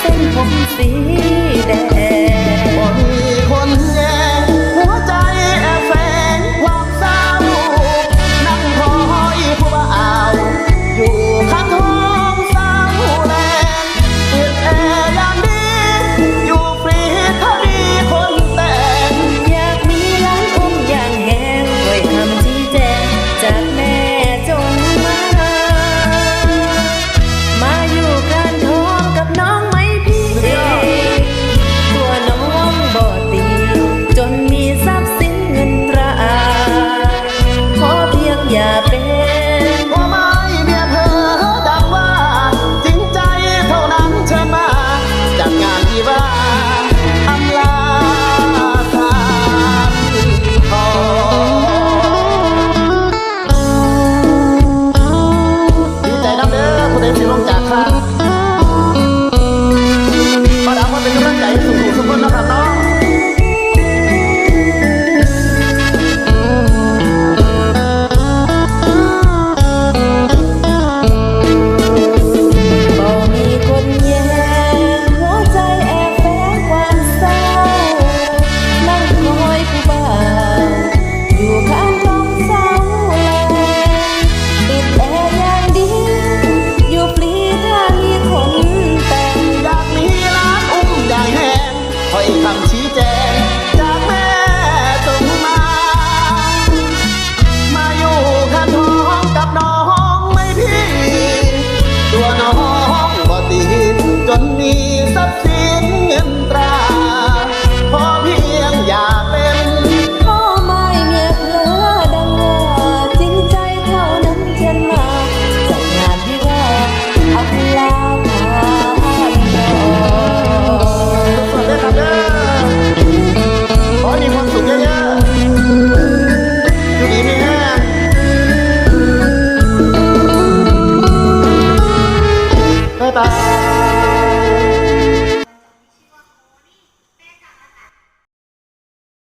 เส้นผมสีแดง ใจน้ำเด้อผู้ใดสิลงจากครับประดับว่าเป็นกำลังใจสู่สุกคนนะครับเนาะ